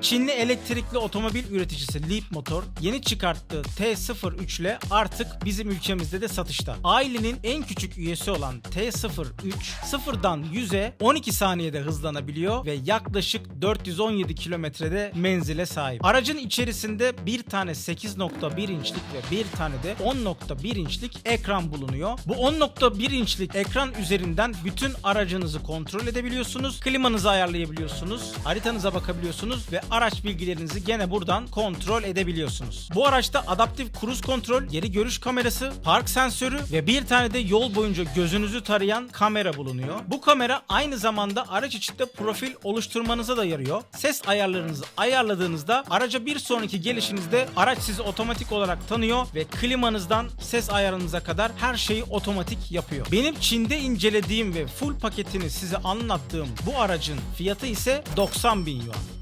Çinli elektrikli otomobil üreticisi Leap Motor yeni çıkarttığı T03 ile artık bizim ülkemizde de satışta. Ailenin en küçük üyesi olan T03 sıfırdan 100'e 12 saniyede hızlanabiliyor ve yaklaşık 417 kilometrede menzile sahip. Aracın içerisinde bir tane 8.1 inçlik ve bir tane de 10.1 inçlik ekran bulunuyor. Bu 10.1 inçlik ekran üzerinden bütün aracınızı kontrol edebiliyorsunuz. Klimanızı ayarlayabiliyorsunuz. Haritanıza bakabiliyorsunuz ve araç bilgilerinizi gene buradan kontrol edebiliyorsunuz. Bu araçta adaptif kruz kontrol, geri görüş kamerası, park sensörü ve bir tane de yol boyunca gözünüzü tarayan kamera bulunuyor. Bu kamera aynı zamanda araç içinde profil oluşturmanıza da yarıyor. Ses ayarlarınızı ayarladığınızda araca bir sonraki gelişinizde araç sizi otomatik olarak tanıyor ve klimanızdan ses ayarınıza kadar her şeyi otomatik yapıyor. Benim Çin'de incelediğim ve full paketini size anlattığım bu aracın fiyatı ise 90 bin yuan.